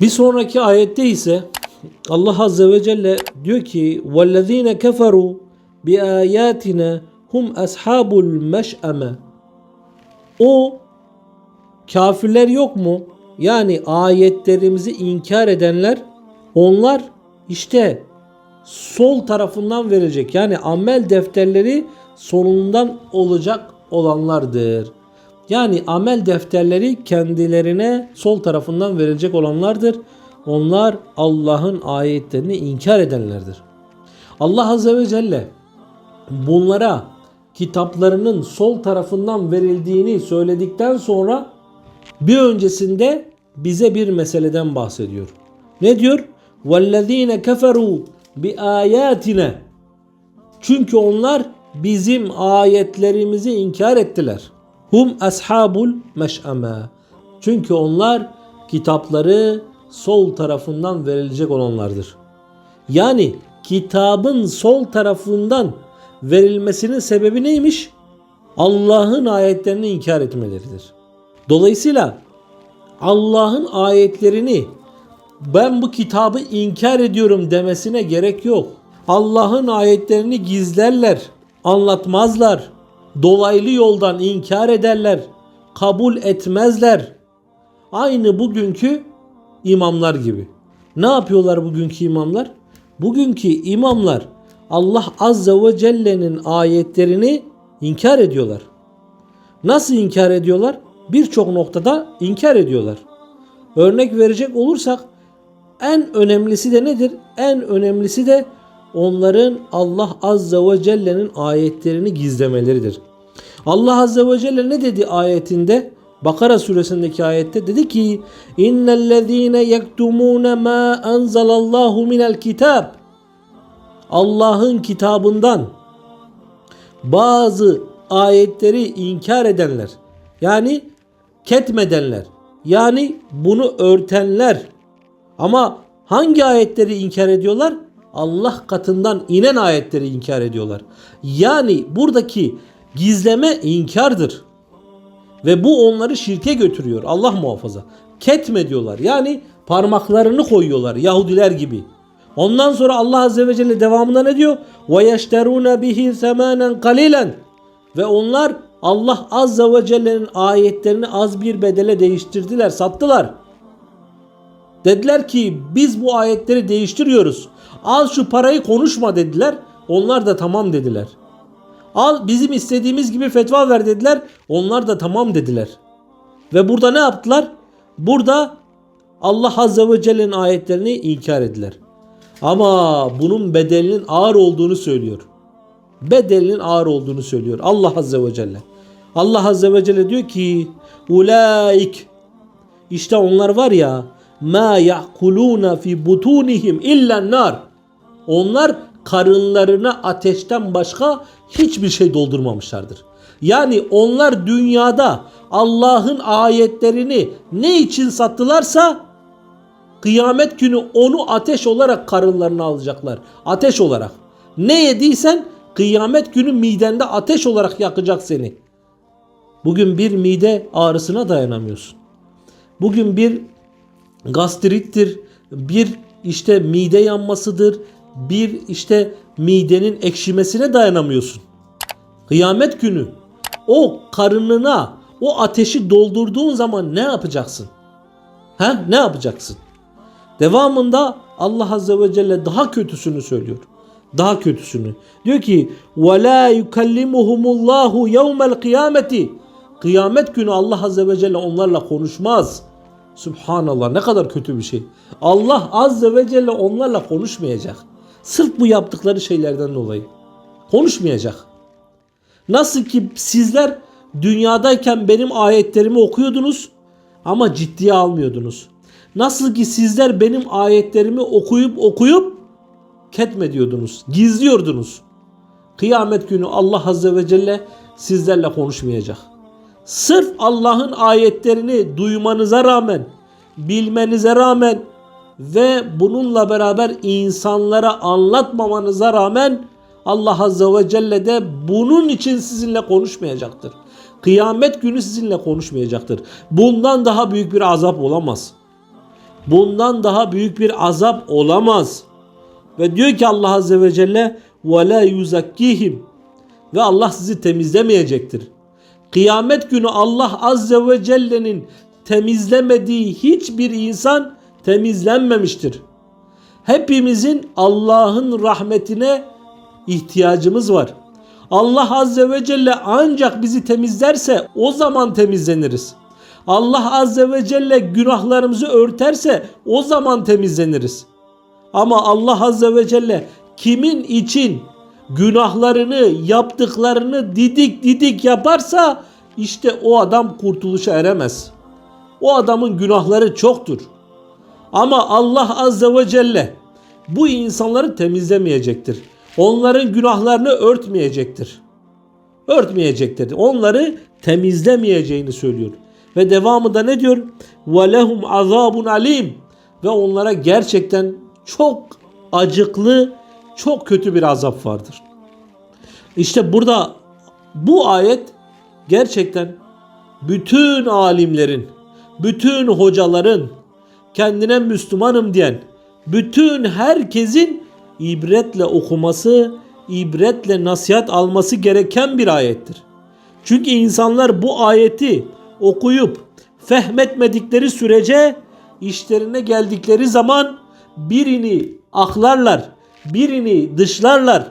Bir sonraki ayette ise Allah Azze ve Celle diyor ki وَالَّذ۪ينَ كَفَرُوا بِآيَاتِنَا hum ashabul meş'eme. O kafirler yok mu? Yani ayetlerimizi inkar edenler onlar işte sol tarafından verecek. Yani amel defterleri sonundan olacak olanlardır. Yani amel defterleri kendilerine sol tarafından verilecek olanlardır. Onlar Allah'ın ayetlerini inkar edenlerdir. Allah Azze ve Celle bunlara kitaplarının sol tarafından verildiğini söyledikten sonra bir öncesinde bize bir meseleden bahsediyor. Ne diyor? وَالَّذ۪ينَ كَفَرُوا بِآيَاتِنَا Çünkü onlar bizim ayetlerimizi inkar ettiler. Hum ashabul meş'ame. Çünkü onlar kitapları sol tarafından verilecek olanlardır. Yani kitabın sol tarafından verilmesinin sebebi neymiş? Allah'ın ayetlerini inkar etmeleridir. Dolayısıyla Allah'ın ayetlerini ben bu kitabı inkar ediyorum demesine gerek yok. Allah'ın ayetlerini gizlerler, anlatmazlar. Dolaylı yoldan inkar ederler, kabul etmezler. Aynı bugünkü imamlar gibi. Ne yapıyorlar bugünkü imamlar? Bugünkü imamlar Allah Azze ve Celle'nin ayetlerini inkar ediyorlar. Nasıl inkar ediyorlar? Birçok noktada inkar ediyorlar. Örnek verecek olursak en önemlisi de nedir? En önemlisi de onların Allah Azze ve Celle'nin ayetlerini gizlemeleridir. Allah Azze ve Celle ne dedi ayetinde? Bakara suresindeki ayette dedi ki innellezine yektumune ma enzelallahu minel kitab Allah'ın kitabından bazı ayetleri inkar edenler yani ketmedenler yani bunu örtenler ama hangi ayetleri inkar ediyorlar? Allah katından inen ayetleri inkar ediyorlar. Yani buradaki gizleme inkardır. Ve bu onları şirke götürüyor. Allah muhafaza. Ketme diyorlar. Yani parmaklarını koyuyorlar Yahudiler gibi. Ondan sonra Allah Azze ve Celle devamında ne diyor? وَيَشْتَرُونَ بِهِ ثَمَانًا قَلِيلًا Ve onlar Allah Azze ve Celle'nin ayetlerini az bir bedele değiştirdiler, sattılar. Dediler ki biz bu ayetleri değiştiriyoruz. Al şu parayı konuşma dediler. Onlar da tamam dediler. Al bizim istediğimiz gibi fetva ver dediler. Onlar da tamam dediler. Ve burada ne yaptılar? Burada Allah Azze ve Celle'nin ayetlerini inkar ettiler. Ama bunun bedelinin ağır olduğunu söylüyor. Bedelinin ağır olduğunu söylüyor Allah Azze ve Celle. Allah Azze ve Celle diyor ki Ulaik işte onlar var ya ma yakuluna fi butunihim illa nar. Onlar karınlarına ateşten başka hiçbir şey doldurmamışlardır. Yani onlar dünyada Allah'ın ayetlerini ne için sattılarsa kıyamet günü onu ateş olarak karınlarına alacaklar. Ateş olarak. Ne yediysen kıyamet günü midende ateş olarak yakacak seni. Bugün bir mide ağrısına dayanamıyorsun. Bugün bir gastrittir, bir işte mide yanmasıdır, bir işte midenin ekşimesine dayanamıyorsun. Kıyamet günü o karnına o ateşi doldurduğun zaman ne yapacaksın? He? Ne yapacaksın? Devamında Allah Azze ve Celle daha kötüsünü söylüyor. Daha kötüsünü. Diyor ki وَلَا يُكَلِّمُهُمُ اللّٰهُ يَوْمَ الْقِيَامَةِ Kıyamet günü Allah Azze ve Celle onlarla konuşmaz. Subhanallah ne kadar kötü bir şey. Allah Azze ve Celle onlarla konuşmayacak. Sırf bu yaptıkları şeylerden dolayı. Konuşmayacak. Nasıl ki sizler dünyadayken benim ayetlerimi okuyordunuz ama ciddiye almıyordunuz. Nasıl ki sizler benim ayetlerimi okuyup okuyup ketme diyordunuz, gizliyordunuz. Kıyamet günü Allah Azze ve Celle sizlerle konuşmayacak. Sırf Allah'ın ayetlerini duymanıza rağmen, bilmenize rağmen ve bununla beraber insanlara anlatmamanıza rağmen Allah Azze ve Celle de bunun için sizinle konuşmayacaktır. Kıyamet günü sizinle konuşmayacaktır. Bundan daha büyük bir azap olamaz. bundan daha büyük bir azap olamaz. Ve diyor ki Allah Azze ve Celle وَلَا يُزَكِّهِمْ Ve Allah sizi temizlemeyecektir. Kıyamet günü Allah Azze ve Celle'nin temizlemediği hiçbir insan temizlenmemiştir. Hepimizin Allah'ın rahmetine ihtiyacımız var. Allah Azze ve Celle ancak bizi temizlerse o zaman temizleniriz. Allah Azze ve Celle günahlarımızı örterse o zaman temizleniriz. Ama Allah Azze ve Celle kimin için günahlarını yaptıklarını didik didik yaparsa işte o adam kurtuluşa eremez. O adamın günahları çoktur. Ama Allah Azze ve Celle bu insanları temizlemeyecektir. Onların günahlarını örtmeyecektir. Örtmeyecektir. Onları temizlemeyeceğini söylüyor. Ve devamı da ne diyor? وَلَهُمْ azabun alim Ve onlara gerçekten çok acıklı, çok kötü bir azap vardır. İşte burada bu ayet gerçekten bütün alimlerin, bütün hocaların, kendine Müslümanım diyen bütün herkesin ibretle okuması, ibretle nasihat alması gereken bir ayettir. Çünkü insanlar bu ayeti okuyup fehmetmedikleri sürece işlerine geldikleri zaman birini aklarlar, birini dışlarlar.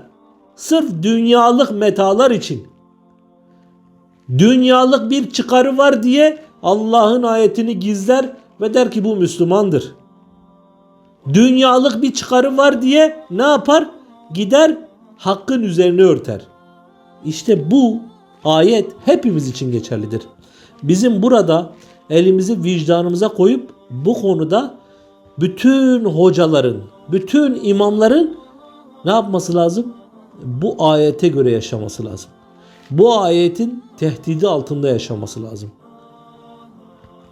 Sırf dünyalık metalar için. Dünyalık bir çıkarı var diye Allah'ın ayetini gizler ve der ki bu Müslümandır. Dünyalık bir çıkarı var diye ne yapar? Gider hakkın üzerine örter. İşte bu ayet hepimiz için geçerlidir. Bizim burada elimizi vicdanımıza koyup bu konuda bütün hocaların, bütün imamların ne yapması lazım? Bu ayete göre yaşaması lazım. Bu ayetin tehdidi altında yaşaması lazım.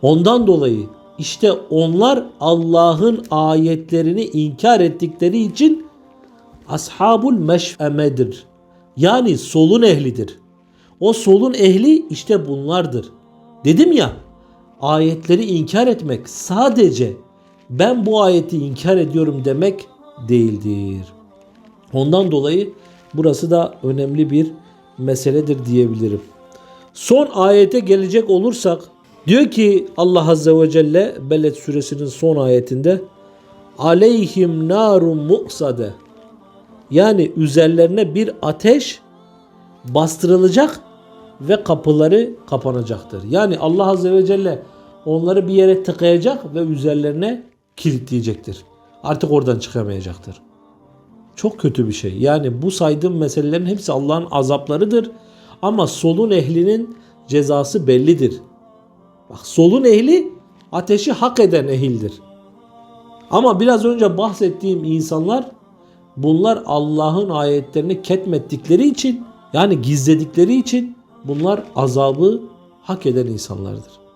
Ondan dolayı işte onlar Allah'ın ayetlerini inkar ettikleri için ashabul meş'emedir. Yani solun ehlidir. O solun ehli işte bunlardır. Dedim ya ayetleri inkar etmek sadece ben bu ayeti inkar ediyorum demek değildir. Ondan dolayı burası da önemli bir meseledir diyebilirim. Son ayete gelecek olursak diyor ki Allah Azze ve Celle Beled suresinin son ayetinde aleyhim narun mu'sade yani üzerlerine bir ateş bastırılacak ve kapıları kapanacaktır. Yani Allah Azze ve Celle onları bir yere tıkayacak ve üzerlerine kilitleyecektir. Artık oradan çıkamayacaktır. Çok kötü bir şey. Yani bu saydığım meselelerin hepsi Allah'ın azaplarıdır. Ama solun ehlinin cezası bellidir. Bak solun ehli ateşi hak eden ehildir. Ama biraz önce bahsettiğim insanlar bunlar Allah'ın ayetlerini ketmettikleri için yani gizledikleri için bunlar azabı hak eden insanlardır.